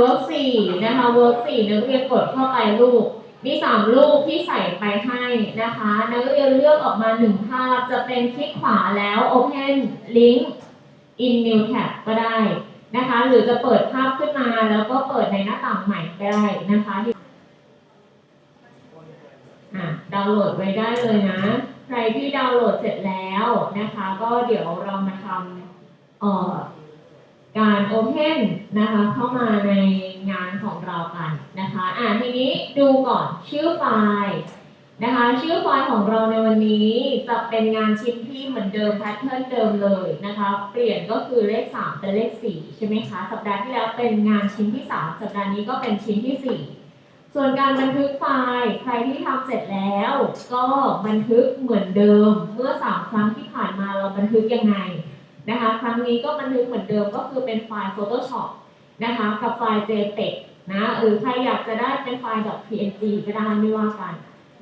work สี่นะคะ work สี่นักเรียนกดเข้าไปลูก มีสามรูปที่ใส่ไปให้นะคะนักเรียนเลือกออกมาหนึ่งภาพจะเป็นคลิกขวาแล้ว open link in new tab ก็ได้นะคะ หรือจะเปิดภาพขึ้นมาแล้วก็เปิดในหน้าต่างใหม่ก็ได้นะคะอะดาวน์โหลดไว้ได้เลยนะ ใครที่ดาวน์โหลดเสร็จแล้วนะคะ ก็เดี๋ยวเรามาทำเอ่อ การ Open นะคะเข้ามาในงานของเรากันนะคะอ่าทีนี้ดูก่อนชื่อไฟล์นะคะชื่อไฟล์ของเราในวันนี้จะเป็นงานชิ้นที่เหมือนเดิมแพทเทิร์นเดิมเลยนะคะ เปลี่ยนก็คือเลข 3 เป็นเลข 4 ใช่ไหมคะ สัปดาห์ที่แล้วเป็นงานชิ้นที่ 3 สัปดาห์นี้ก็เป็นชิ้นที่ 4 ส่วนการบันทึกไฟล์ใครที่ทำเสร็จแล้ว ก็บันทึกเหมือนเดิมเมื่อ 3 ครั้งที่ผ่านมาเราบันทึกยังไง นะคะ ครั้งนี้ก็บันทึกเหมือนเดิมก็คือเป็นไฟล์ Photoshop นะคะกับไฟล์ JPEG นะหรือใครอยากจะได้เป็นไฟล์ .png ก็ได้ไม่ว่ากัน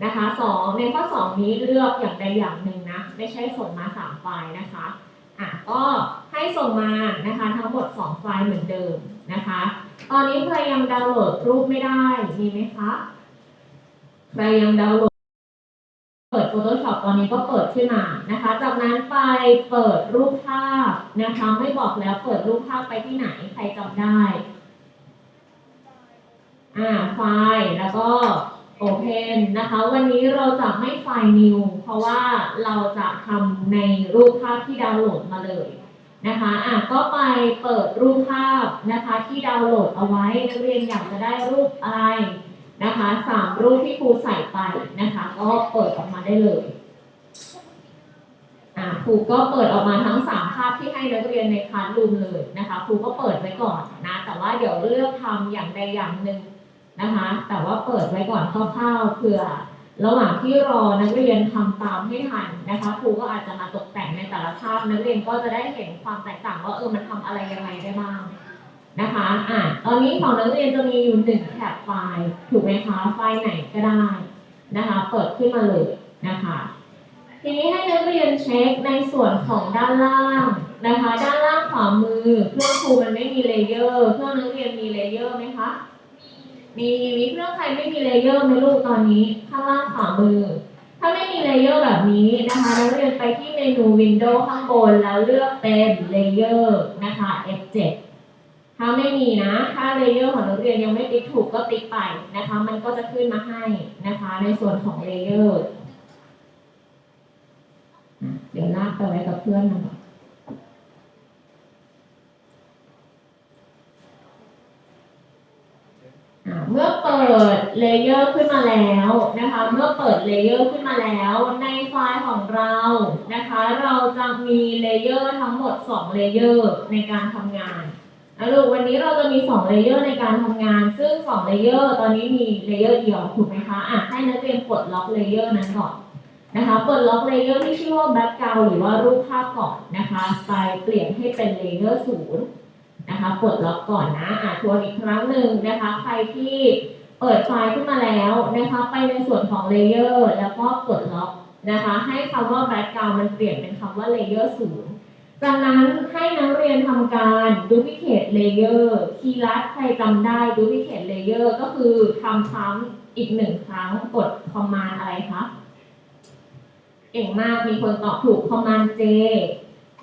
นะคะสองในข้อ 2 นี้เลือกอย่างใดอย่างหนึ่งนะไม่ใช่ส่งมา 3 ไฟล์นะคะอะก็ให้ส่งมานะคะทั้งหมด 2 ไฟล์เหมือนเดิมนะคะ ตอนนี้ใครยังดาวน์โหลดรูปไม่ได้มีไหมคะใครยังดาวน์โหลด เปิด Photoshop ตอนนี้ก็เปิดขึ้นมานะคะ จากนั้นไปเปิดรูปภาพนะคะ ไม่บอกแล้วเปิดรูปภาพไปที่ไหนใครจำได้ อ่าไฟล์แล้วก็ Open นะคะ วันนี้เราจะไม่ไฟล์ New เพราะว่าเราจะทำในรูปภาพที่ดาวน์โหลดมาเลยนะคะอะก็ไปเปิดรูปภาพนะคะที่ดาวน์โหลดเอาไว้นักเรียนอยากจะได้รูปอะไร นะคะสามรูปที่ครูใส่ไปนะคะ ก็เปิดออกมาได้เลยอ่าครูก็เปิดออกมาทั้งสามภาพที่ให้นักเรียนในคลาสรูมเลยนะคะครูก็เปิดไว้ก่อนนะ แต่ว่าเดี๋ยวเลือกทำอย่างใดอย่างหนึ่งนะคะ แต่ว่าเปิดไว้ก่อนคร่าวๆเผื่อระหว่างที่รอนักเรียนทำตามให้ทันนะคะครูก็อาจจะมาตกแต่งในแต่ละภาพนักเรียนก็จะได้เห็นความแตกต่างว่าเออมันทำอะไรยังไงได้บ้าง นะคะอะตอนนี้ของนักเรียนจะมีอยู่หนึ่งแท็บไฟล์ ถูกไหมคะ ไฟล์ไหนก็ได้นะคะ เปิดขึ้นมาเลยนะคะ ทีนี้ให้นักเรียนเช็คในส่วนของด้านล่างนะคะ ด้านล่างขวามือ เครื่องครูมันไม่มีเลเยอร์ เครื่องนักเรียนมีเลเยอร์ไหมคะ มีมีเครื่องใครไม่มีเลเยอร์ไหมลูกตอนนี้ ข้างล่างขวามือ ถ้าไม่มีเลเยอร์แบบนี้นะคะนักเรียนไปที่เมนู Windows ข้างบนแล้วเลือกเป็นเลเยอร์นะคะ F7 ถ้าไม่มีนะ ถ้าเลเยอร์ของนักเรียนยังไม่ติ๊กถูกก็ติ๊กไปนะคะ มันก็จะขึ้นมาให้นะคะ ในส่วนของเลเยอร์เดี๋ยวลากไปไว้กับเพื่อนนก่อนอะเมื่อเปิดเลเยอร์ขึ้นมาแล้วนะคะ เมื่อเปิดเลเยอร์ขึ้นมาแล้ว ในไฟล์ของเรานะคะ เราจะมีเลเยอร์ทั้งหมด 2 เลเยอร์ในการทำงาน อะลูกวันนี้เราจะมี2เลเยอร์ในการทำงาน ซึ่ง2เลเยอร์ตอนนี้มีเลเยอร์เดียวถูกไหมคะอะให้นักเรียนปลดล็อกเลเยอร์นั้นก่อนนะคะปลดล็อกเลเยอร์ที่ชื่อว่า background หรือว่ารูปภาพก่อนนะคะไปเปลี่ยนให้เป็นเลเยอร์ศูนย์นะคะปลดล็อกก่อนนะอะทวนอีกครั้งหนึ่งนะคะ ใครที่เปิดไฟล์ขึ้นมาแล้วนะคะไปในส่วนของเลเยอร์แล้วก็ปลดล็อกนะคะ ให้คำว่า background มันเปลี่ยนเป็นคำว่าเลเยอร์ศูนย์ จากนั้นให้นักเรียนทำการ duplicate layer คีย์ลัดใครจำได้ duplicate layer ก็คือทำซ้ำอีกหนึ่งครั้งกด command อะไรคะเก่งมากมีคนตอบถูก command J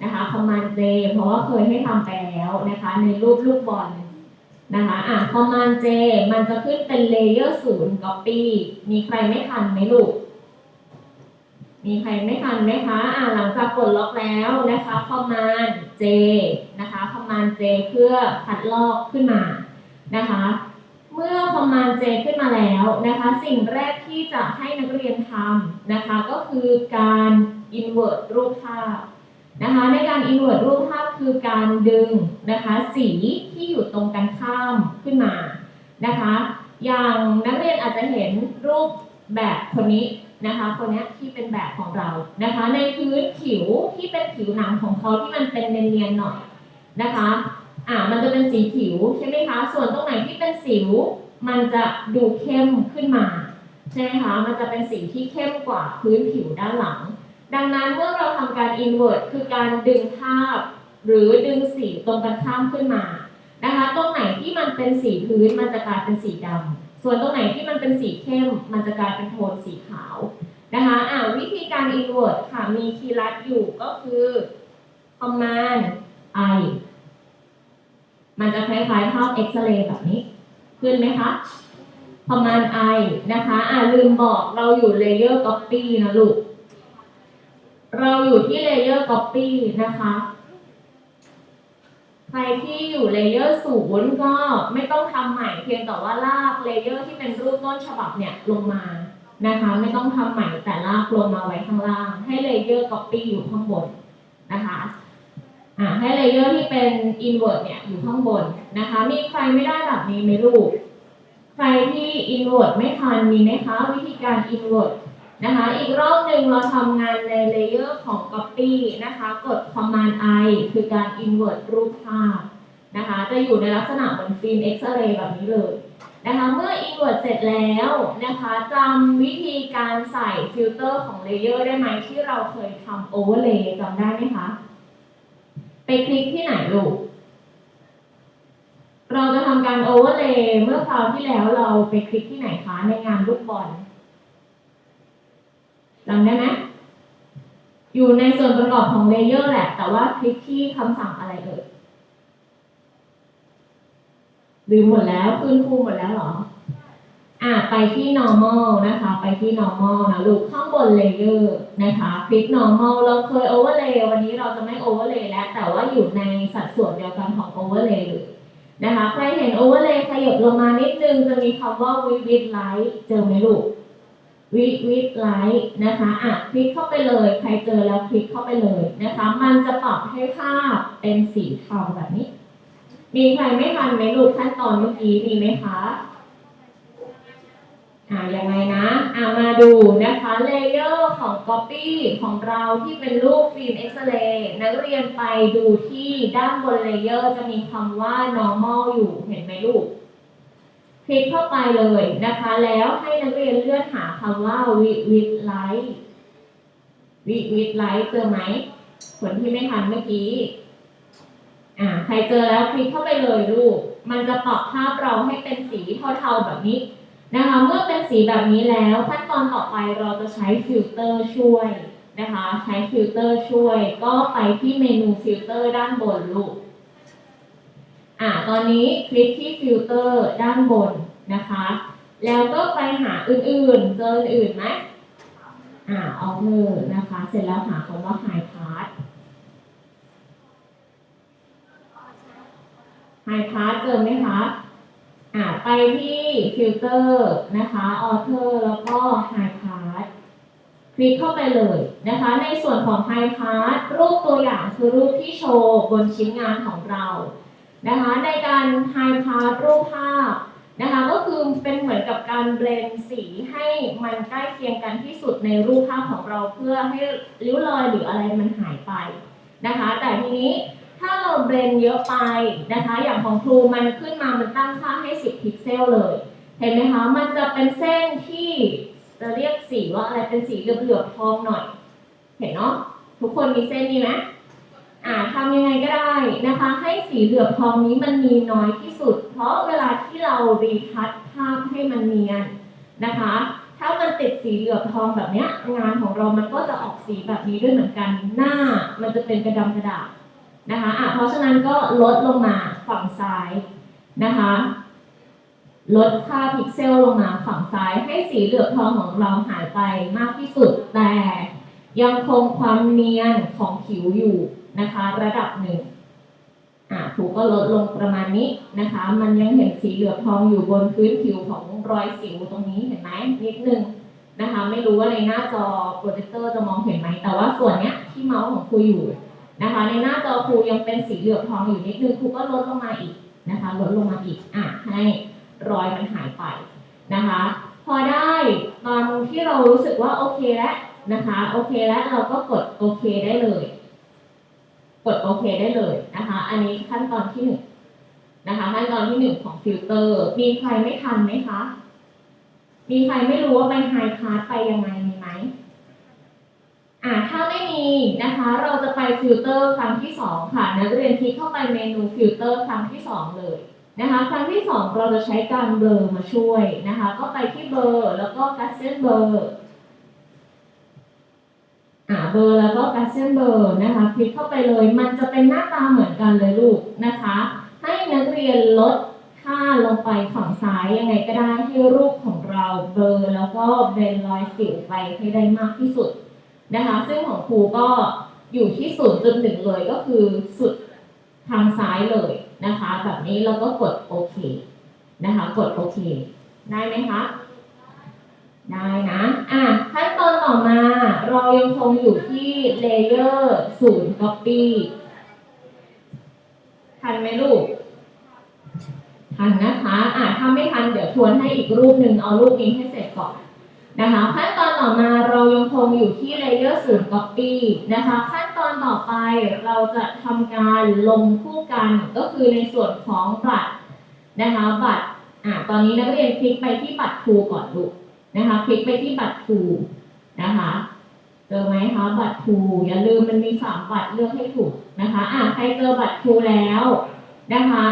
นะคะ command J เพราะว่าเคยให้ทำไปแล้วนะคะ ในรูปลูกบอลนะคะอะ command J มันจะขึ้นเป็น layer 0 copy มีใครไม่ทันไหมลูก มีใครไม่ทันไหมคะอ่าหลังจากกดล็อกแล้วนะคะ command J นะคะ command J เพื่อคัดลอกขึ้นมานะคะ เมื่อ command J ขึ้นมาแล้วนะคะ สิ่งแรกที่จะให้นักเรียนทำนะคะ ก็คือการ invert รูปภาพนะคะ ในการ invert รูปภาพคือการดึงนะคะ สีที่อยู่ตรงกันข้ามขึ้นมานะคะ อย่างนักเรียนอาจจะเห็นรูปแบบคนนี้ นะคะคนนี้ที่เป็นแบบของเรานะคะ ในพื้นผิวที่เป็นผิวหนังของเขาที่มันเป็นเนียนๆหน่อยนะคะอ่ามันจะเป็นสีผิวใช่ไหมคะส่วนตรงไหนที่เป็นสิว มันจะดูเข้มขึ้นมาใช่ไหมคะมันจะเป็นสีที่เข้มกว่าพื้นผิวด้านหลัง ดังนั้นเมื่อเราทำการ invert คือการดึงภาพ หรือดึงสีตรงกันข้ามขึ้นมานะคะตรงไหนที่มันเป็นสีพื้นมันจะกลายเป็นสีดำ ส่วนตรงไหนที่มันเป็นสีเข้ม มันจะกลายเป็นโทนสีขาวนะคะอ่าวิธีการ invert ค่ะ มีคีย์ลัดอยู่ก็คือ command i มันจะคล้ายๆภาพเอ็กซเรย์แบบนี้ ขึ้นไหมคะ command i นะคะอ่าลืมบอกเราอยู่ layer copy นะลูก เราอยู่ที่ layer copy นะคะ รที่อยู่ layer ศูนย์ก็ไม่ต้องทำใหม่เพียงแต่ว่าลาก layer ที่เป็นรูปต้นฉบับเนี่ยลงมานะคะ ไม่ต้องทำใหม่แต่ลากลงมาไว้ข้างล่าง ให้ layer copy อปปี้อยู่ข้างบนนะคะอ่าให้ layer ที่เป็น invert เนี่ยอยู่ข้างบนนะคะ มีใครไม่ได้แบบนี้ไหมลูกใครที่ invert ไม่ทันมีไหมคะวิธีการ invert น นะคะ อีกรอบหนึ่งเราทำงานใน layer ของ copy นะคะ กด command i คือการ invert รูปภาพนะคะ จะอยู่ในลักษณะเหมือนฟิล์ม X-ray แบบนี้เลยนะคะ เมื่อ invert เสร็จแล้วนะคะจำวิธีการใส่ฟิลเตอร์ของ layer ได้ไหมที่เราเคยทำ overlay จำได้ไหมคะ ไปคลิกที่ไหนลูก เราจะทำการ overlay เมื่อคราวที่แล้วเราไปคลิกที่ไหนคะ ในงานลูกบอล จำได้ไหมอยู่ในส่วนประกอบของเลเยอร์แหละ แต่ว่าคลิกที่คำสั่งอะไรเอ่ยลืมหมดแล้วคืนครูหมดแล้วเหรอ อะไปที่ normal นะคะ ไปที่ normal นะลูกข้างบน layer นะคะคลิก normal เราเคย overlay วันนี้เราจะไม่ overlay แล้ว แต่ว่าอยู่ในสัดส่วนเดียวกันของ overlay เลยนะคะ ใครเห็น overlay ขยับลงมานิดนึงจะมีคำว่า vivid light เจอไหมลูก vivid light นะคะอะคลิกเข้าไปเลย ใครเจอแล้วคลิกเข้าไปเลยนะคะ มันจะปรับให้ภาพเป็นสีเทาแบบนี้ มีใครไม่ทันไหมลูกขั้นตอนเมื่อกี้มีไหมคะอ่ายังไงนะอ่ามาดูนะคะเลเยอร์ของ Copy ของเราที่เป็นรูปฟิล์มเอ็กซเรย์นักเรียนไปดูที่ด้านบนเลเยอร์จะมีคำว่า normal อยู่เห็นไหมลูก คลิกเข้าไปเลยนะคะ แล้วให้นักเรียนเลื่อนหาคำว่า with light with light เจอไหมคนที่ไม่ทันเมื่อกี้อ่าใครเจอแล้วคลิกเข้าไปเลยลูก มันจะปรับภาพเราให้เป็นสีเทาๆแบบนี้นะคะเมื่อเป็นสีแบบนี้แล้วขั้นตอนต่อไปเราจะใช้ฟิลเตอร์ช่วยนะคะ ใช้ฟิลเตอร์ช่วย ก็ไปที่เมนูฟิลเตอร์ด้านบนลูก อ่าตอนนี้คลิกที่ฟิลเตอร์ด้านบนนะคะ แล้วก็ไปหาอื่นๆ เจออื่นไหมอ่าออเ r นะคะ เสร็จแล้วหาคำว่า high part high part เจอไหมคะอ่าไปที่ฟิลเตอร์นะคะออเทอร์แล้วก็ไฮพาร์ทคลิกเข้าไปเลยนะคะ ในส่วนของไฮพาร์ทรูปตัวอย่างคือรูปที่โชว์บนชิ้นงานของเรา นะคะในการไฮพาร์ทรูปภาพนะคะก็คือเป็นเหมือนกับการเบลนสีให้มันใกล้เคียงกันที่สุดในรูปภาพของเราเพื่อให้ริ้วรอยหรืออะไรมันหายไปนะคะ แต่ทีนี้ถ้าเราเบรนเยอะไปนะคะ อย่างของครูมันขึ้นมามันตั้งค่าให้ 10 พิกเซลเลย เห็นไหมคะ มันจะเป็นเส้นที่จะเรียกสีว่าอะไรเป็นสีเหลือบๆทองหน่อย เห็นเนาะทุกคนมีเส้นนี้ไหม อ่าทำยังไงก็ได้นะคะ ให้สีเหลือบทองนี้มันมีน้อยที่สุด เพราะเวลาที่เรารีทัชภาพให้มันเนียนนะคะ ถ้ามันติดสีเหลือบทองแบบเนี้ยงานของเรามันก็จะออกสีแบบนี้ด้วยเหมือนกัน หน้ามันจะเป็นกระดำกระดาษนะคะอะเพราะฉะนั้นก็ลดลงมาฝั่งซ้ายนะคะ ลดค่าพิกเซลลงมาฝั่งซ้าย ให้สีเหลือบทองของเราหายไปมากที่สุดแต่ยังคงความเนียนของผิวอยู่ นะคะ ระดับหนึ่งอะถูกก็ลดลงประมาณนี้นะคะ มันยังเห็นสีเหลือทองอยู่บนพื้นผิวของรอยสิวตรงนี้เห็นไหมนิดนึงนะคะ ไม่รู้ว่าในหน้าจอโปรเจคเตอร์จะมองเห็นไหมแต่ว่าส่วนเนี้ยที่เมาส์ของครูอยู่นะคะ ในหน้าจอครูยังเป็นสีเหลือทองอยู่นิดนึงครูก็ลดลงมาอีกนะคะลดลงมาอีกอะให้รอยมันหายไปนะคะ พอได้ตอนที่เรารู้สึกว่าโอเคแล้วนะคะโอเคแล้วเราก็กดโอเคได้เลย กดโอเคได้เลยนะคะ อันนี้ขั้นตอนที่หนึ่งนะคะขั้นตอนที่หนึ่งของฟิลเตอร์ มีใครไม่ทันไหมคะ มีใครไม่รู้ว่าไปไฮพาร์ทไปยังไงมีไหมอ่าถ้าไม่มีนะคะ เราจะไปฟิลเตอร์ครั้งที่สองค่ะนักเรียนคลิกเข้าไปเมนูฟิลเตอร์ครั้งที่สองเลยนะคะครั้งที่สองเราจะใช้การเบลอมาช่วยนะคะ ก็ไปที่เบลอแล้วก็กัสเซนเบลออ่า เบอร์แล้วก็กัสเซนเบอร์นะคะคลิกเข้าไปเลย มันจะเป็นหน้าตาเหมือนกันเลยลูกนะคะ ให้นักเรียนลดค่าลงไปฝั่งซ้ายยังไงก็ได้ให้รูปของเราเบลอแล้วก็เบนรอยสิวไปให้ได้มากที่สุดนะคะ ซึ่งของครูก็อยู่ที่ศูนย์จุดหนึ่งเลยก็คือสุดทางซ้ายเลยนะคะ แบบนี้เราก็กดโอเคนะคะ กดโอเค ได้ไหมคะ ได้นะอะขั้นตอนต่อมาเรายังคงอยู่ที่เลเยอร์ศูนย์ copy ทันไหมลูก ทันนะคะอะถ้าไม่ทันเดี๋ยวทวนให้อีกรูปหนึ่งเอารูปนี้ให้เสร็จก่อนนะคะขั้นตอนต่อมาเรายังคงอยู่ที่ layer ศูนย์ copy นะคะขั้นตอนต่อไปเราจะทำการลงคู่กันก็คือในส่วนของบัตรนะคะบัตรอะตอนนี้นักเรียนคลิกไปที่บัตรครูก่อนลูก นะคะคลิกไปที่บัตรครูนะคะเจอไหมคะบัตรครูอย่าลืมมันมีสามบัตรเลือกให้ถูกนะคะอะใครเจอบัตรครูแล้วนะคะ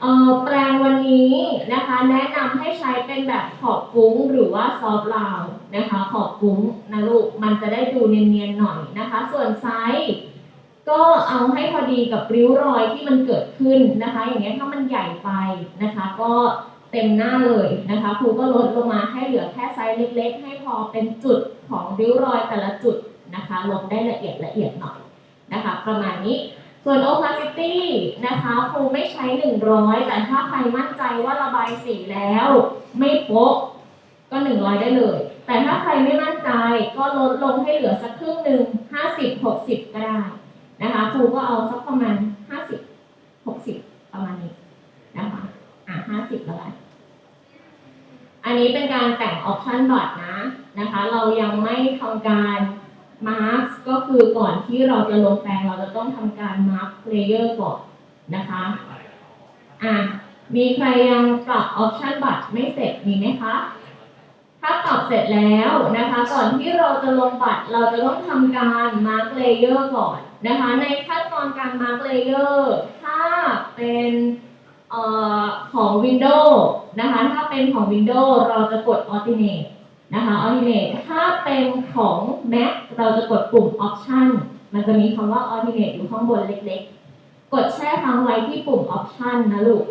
เอ่อแปลงวันนี้นะคะแนะนำให้ใช้เป็นแบบขอบฟุ้งหรือว่าซอฟต์ลาวนะคะขอบฟุ้งนะลูกมันจะได้ดูเนียนๆหน่อยนะคะ ส่วนไซส์ก็เอาให้พอดีกับริ้วรอยที่มันเกิดขึ้นนะคะ อย่างเงี้ยถ้ามันใหญ่ไปนะคะ ก็ เต็มหน้าเลยนะคะครูก็ลดลงมาให้เหลือแค่ไซส์เล็กๆ ให้พอเป็นจุดของริ้วรอยแต่ละจุดนะคะลงได้ละเอียดละเอียดหน่อยนะคะ ประมาณนี้ส่วน opacity นะคะครูไม่ใช้ 100 แต่ถ้าใครมั่นใจว่าระบายสีแล้ว ไม่โป๊ะก็ 100 ได้เลย แต่ถ้าใครไม่มั่นใจก็ลดลงให้เหลือสักครึ่งหนึ่ง50 60 ก็ได้นะคะครูก็เอาสักประมาณ 50 60 ประมาณนี้นะคะอะ50แล้วกัน อันนี้เป็นการแต่งออปชันบัตรนะนะคะ เรายังไม่ทำการมาร์กก็คือก่อนที่เราจะลงแปลงเราจะต้องทำการมาร์กเลเยอร์ก่อนนะคะอะมีใครยังปรับออปชันบัตรไม่เสร็จมีไหมคะถ้าปรับเสร็จแล้วนะคะ ก่อนที่เราจะลงบัตรเราจะต้องทำการมาร์กเลเยอร์ก่อนนะคะ ในขั้นตอนการมาร์กเลเยอร์ถ้าเป็น ของ Windows นะคะ ถ้าเป็นของ Windows เราจะกด Alternate นะคะ alternate ถ้าเป็นของ Mac เราจะกดปุ่ม option มันจะมีคำว่า alternate อยู่ข้างบนเล็กๆ กดแช่ค้างไว้ที่ปุ่ม option นะลูก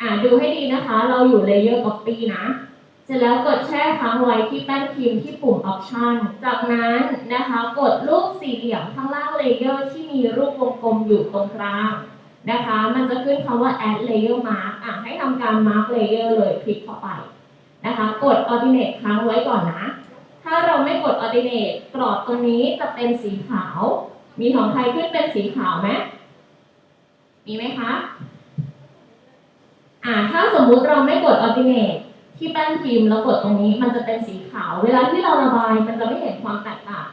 อ่าดูให้ดีนะคะ เราอยู่ layer copy นะ เสร็จแล้วกดแช่ค้างไว้ที่แป้นพิมพ์ที่ปุ่ม option จากนั้นนะคะ กดรูปสี่เหลี่ยมข้างล่าง layer ที่มีรูปวงกลมอยู่ตรงกลาง นะคะ มันจะขึ้นคำว่า add layer mark อะให้ทำการ mark layer เลยคลิกเข้าไปนะคะ กด alternate ค้างไว้ก่อนนะ ถ้าเราไม่กด alternate กรอบตรงนี้จะเป็นสีขาว มีของใครขึ้นเป็นสีขาวไหมมีไหมคะ อ่า ถ้าสมมุติเราไม่กด alternate ที่แป้นพิมพ์แล้วกดตรงนี้มันจะเป็นสีขาว เวลาที่เราระบายมันจะไม่เห็นความแตกต่าง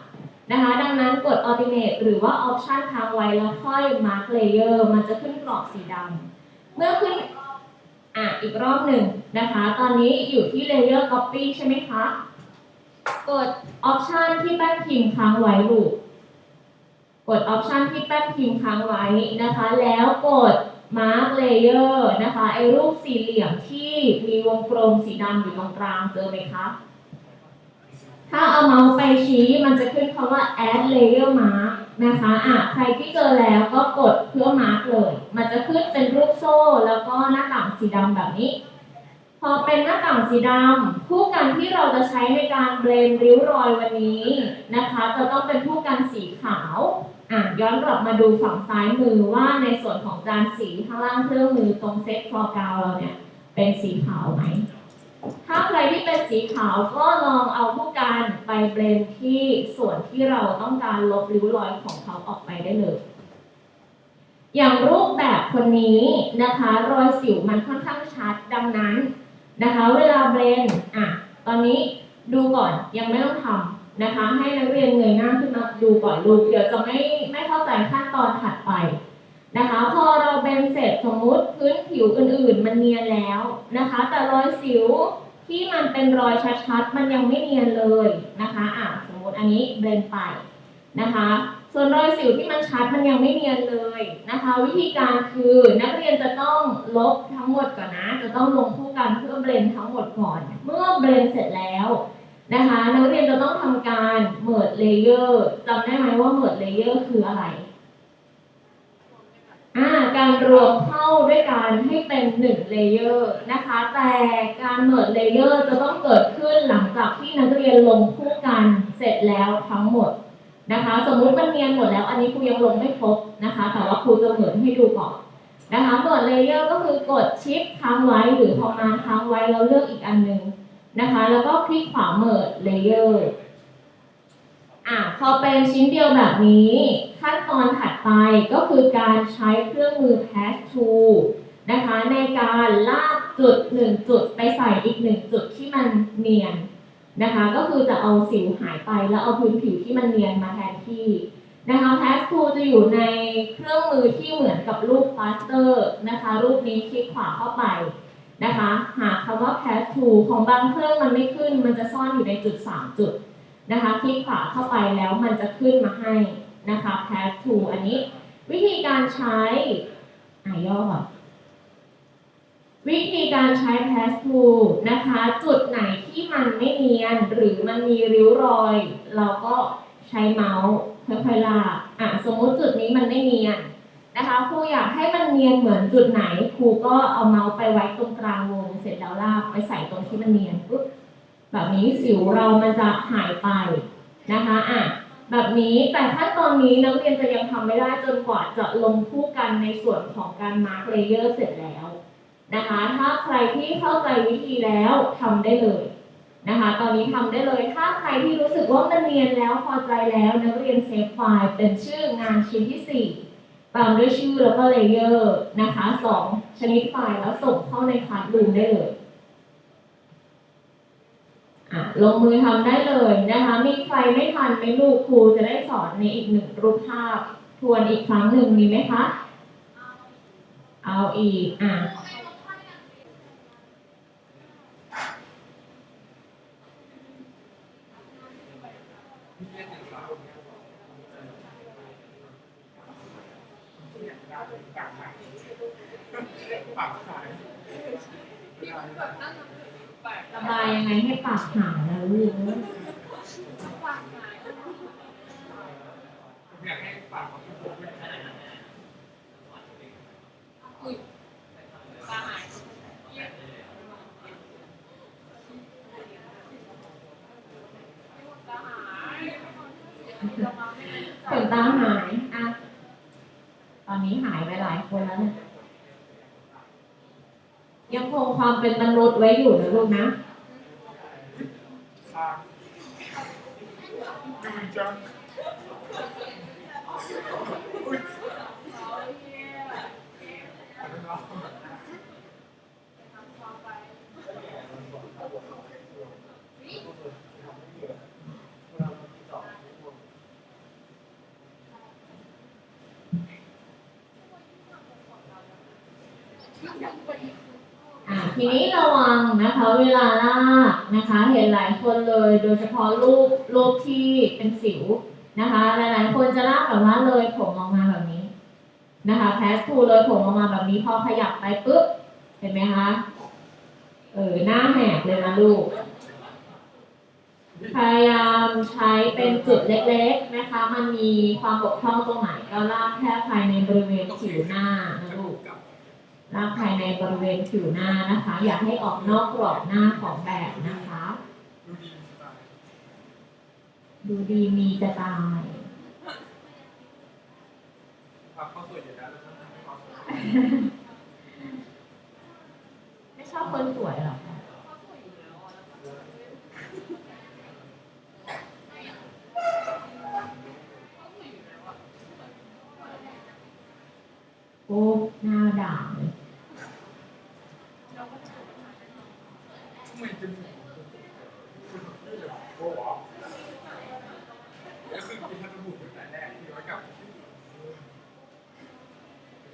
นะคะ ดังนั้นกด alternate หรือว่า option ค้างไว้แล้วค่อย mark layer มันจะขึ้นกรอบสีดำเมื่อขึ้นอะอีกรอบหนึ่งนะคะ ตอนนี้อยู่ที่ layer copy ใช่ไหมคะ กด option ที่แป้นพิมพ์ค้างไว้ลูกกด option ที่แป้นพิมพ์ค้างไว้นะคะ แล้วกด mark layer นะคะ ไอ้รูปสี่เหลี่ยมที่มีวงกลมสีดำอยู่ตรงกลางเจอไหมคะ ถ้าเอาเมาส์ไปชี้มันจะขึ้นคำว่า add layer mark นะคะอะใครที่เจอแล้วก็กดเพื่อ mark เลย มันจะขึ้นเป็นรูปโซ่ แล้วก็หน้าต่างสีดำแบบนี้ พอเป็นหน้าต่างสีดำผู้กันที่เราจะใช้ในการเบลนริ้วรอยวันนี้นะคะ จะต้องเป็นผู้กันสีขาวอะย้อนกลับมาดูฝั่งซ้ายมือว่าในส่วนของจานสีข้างล่างเครื่องมือตรงเซ็ตฟอร์กาวเราเนี่ยเป็นสีขาวไหม ถ้าใครที่เป็นสีขาวก็ลองเอาผู้การไปเบลนที่ส่วนที่เราต้องการลบริ้วรอยของเขาออกไปได้เลย อย่างรูปแบบคนนี้นะคะ รอยสิวมันค่อนข้างชัดดังนั้นนะคะ เวลาเบลนอะตอนนี้ดูก่อนยังไม่ต้องทำนะคะ ให้นักเรียนเงยหน้าขึ้นมาดูก่อนลูกเดี๋ยวจะไม่ไม่เข้าใจขั้นตอนถัดไป นะคะ พอเราเบนเสร็จสมมุติพื้นผิวอื่นๆ มันเนียนแล้วนะคะ แต่รอยสิวที่มันเป็นรอยชัดๆ มันยังไม่เนียนเลยนะคะอะสมมติอันนี้เบลนไปนะคะ ส่วนรอยสิวที่มันชัดมันยังไม่เนียนเลยนะคะ วิธีการคือนักเรียนจะต้องลบทั้งหมดก่อนนะ จะต้องลงคู่กันเพื่อเบลนทั้งหมดก่อน เมื่อเบลนเสร็จแล้วนะคะ นักเรียนจะต้องทำการเมิร์ดเลเยอร์จำได้ไหมว่าเมิร์ดเลเยอร์คืออะไร อ่าการรวมเข้าด้วยกันให้เป็นหนึ่งเลเยอร์นะคะ แต่การเมิร์ดเลเยอร์จะต้องเกิดขึ้นหลังจากที่นักเรียนลงคู่กันเสร็จแล้วทั้งหมดนะคะ สมมุติมันเนียนหมดแล้ว อันนี้ครูยังลงไม่ครบนะคะ แต่ว่าครูจะเหมือนให้ดูก่อนนะคะเมิร์ดเลเยอร์ก็คือกดชิปค้างไว้หรือพอมาค้างไว้แล้วเลือกอีกอันหนึงนะคะ แล้วก็คลิกขวาเมิร์ดเลเยอร์ อะพอเป็นชิ้นเดียวแบบนี้ ขั้นตอนถัดไปก็คือการใช้เครื่องมือ pass tool นะคะในการลากจุดหนึ่งจุดไปใส่อีกหนึ่งจุดที่มันเนียนนะคะ ก็คือจะเอาสิวหายไปแล้วเอาพื้นผิวที่มันเนียนมาแทนที่นะคะ pass tool จะอยู่ในเครื่องมือที่เหมือนกับรูป plaster นะคะ รูปนี้คลิกขวาเข้าไปนะคะ หาคำว่า pass tool ของบางเครื่องมันไม่ขึ้น มันจะซ่อนอยู่ในจุด 3 จุด นะคะคลิกขวาเข้าไปแล้วมันจะขึ้นมาให้นะคะ pass to อันนี้ วิธีการใช้อะย่อก่อนวิธีการใช้ pass to นะคะ จุดไหนที่มันไม่เนียน หรือมันมีริ้วรอย เราก็ใช้เมาส์ค่อยๆลากอะสมมติจุดนี้มันไม่เนียนนะคะครูอยากให้มันเนียนเหมือนจุดไหนครูก็เอาเมาส์ไปไว้ตรงกลางวง เสร็จแล้วลากไปใส่ตรงที่มันเนียนปุ๊บ แบบนี้สิวเรามันจะหายไปนะคะอะแบบนี้แต่ขั้นตอนนี้นักเรียนจะยังทำไม่ได้จนกว่าจะลงคู่กันในส่วนของการมาร์กเลเยอร์เสร็จแล้วนะคะถ้าใครที่เข้าใจวิธีแล้วทำได้เลยนะคะตอนนี้ทำได้เลยถ้าใครที่รู้สึกว่ามันเรียนแล้วพอใจแล้วนักเรียนเซฟไฟล์เป็นชื่องานชิ้นที่สี่ตามด้วยชื่อแล้วก็เลเยอร์นะคะสองชนิดไฟล์แล้วส่งเข้าในคลาสรูมได้เลย ลงมือทำได้เลยนะคะ มีใครไม่ทันไหมลูกครูจะได้สอนในอีกหนึ่งรูปภาพ ทวนอีกครั้งหนึ่งมีไหมคะ เอาอีกอะ ปากสาย ระบายยังไงให้ปากหายนะลูกอยากให้ปากของทุกคนเป็นขนตาหายอะตอนนี้หายไปหลายคนแล้วเนี่ยยังคงความเป็นมนุษย์ไว้อยู่นะลูกนะ คาง ดูจังอุ้ยขอโทษนะ อ่า ทีนี้ระวังนะคะเวลาลากนะคะ เห็นหลายคนเลย โดยเฉพาะรูปรูปที่เป็นสิวนะคะ หลายๆคนจะลากแบบว่าเลยผมออกมาแบบนี้นะคะแพสทูเลยผมออกมาแบบนี้พอขยับไปปุ๊บเห็นไหมคะเออหน้าแหกเลยนะลูกพยายามใช้เป็นจุดเล็กๆนะคะ มันมีความบกพร่องตรงไหนก็ลากแค่ภายในบริเวณผิวหน้านะ ลากภายในบริเวณผิวหน้านะคะ อย่าให้ออกนอกกรอบหน้าของแบบนะคะ ดูดีสบายดูดีมีจะตายภาพเขาสวยอยู่แล้วแล้วก็ทำให้เขาสวยไม่ชอบคนสวยหรอกคะโอ้หน้าด่างเลย ทำไมจมูกโอ้โหก็คือกินทั้งจมูกตั้งแต่แรกที่ย้อนกลับ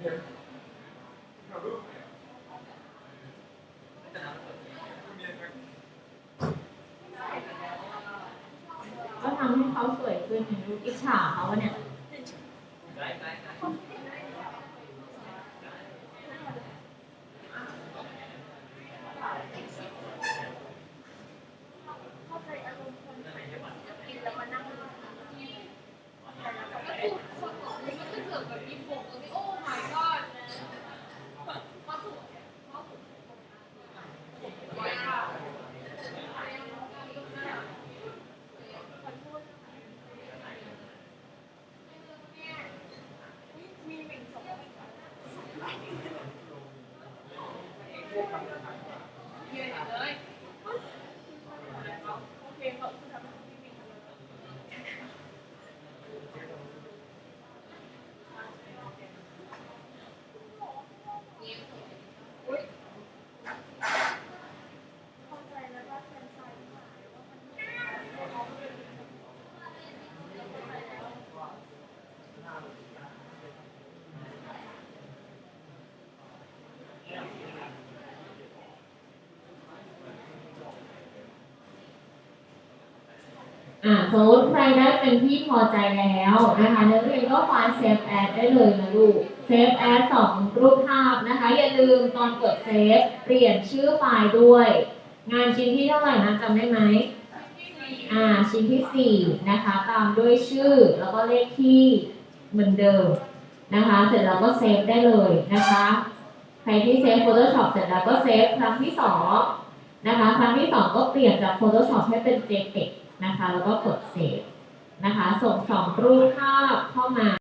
เดี๋ยวเราลูกเนี่ยเนียนไหม เขาสวยขึ้นเห็นลูกอิจฉาเขาวะเนี่ย เข้าใจอารมณ์คนกินแล้วมานั่ง ก็คือคนบอกว่ามันก็เสือกแบบมีผมตรงนี้โอ้ my god มาถูกมาถูกไว้ค่ะ มีหนึ่งสอง เยืนเลย โอเคขอบคุณครับพี่มิง เนี่ย เข้าใจแล้วว่าแฟนชายหายว่ามัน อ่าสมมติใครได้เป็นที่พอใจแล้วนะคะนักเรียนก็ไฟล์เซฟแอดได้เลยนะลูกเซฟแอดสองรูปภาพนะคะ อย่าลืมตอนกดเซฟเปลี่ยนชื่อไฟล์ด้วย งานชิ้นที่เท่าไหร่นะจำได้ไหมอ่าชิ้นที่สี่นะคะ ตามด้วยชื่อแล้วก็เลขที่เหมือนเดิมนะคะ เสร็จแล้วก็เซฟได้เลยนะคะ ใครที่เซฟ Photoshop เสร็จแล้วก็เซฟครั้งที่สองนะคะ ครั้งที่สองก็เปลี่ยนจาก Photoshop ให้เป็น JPEG นะคะ แล้วก็กดเซฟนะคะ ส่งสองรูปภาพเข้ามา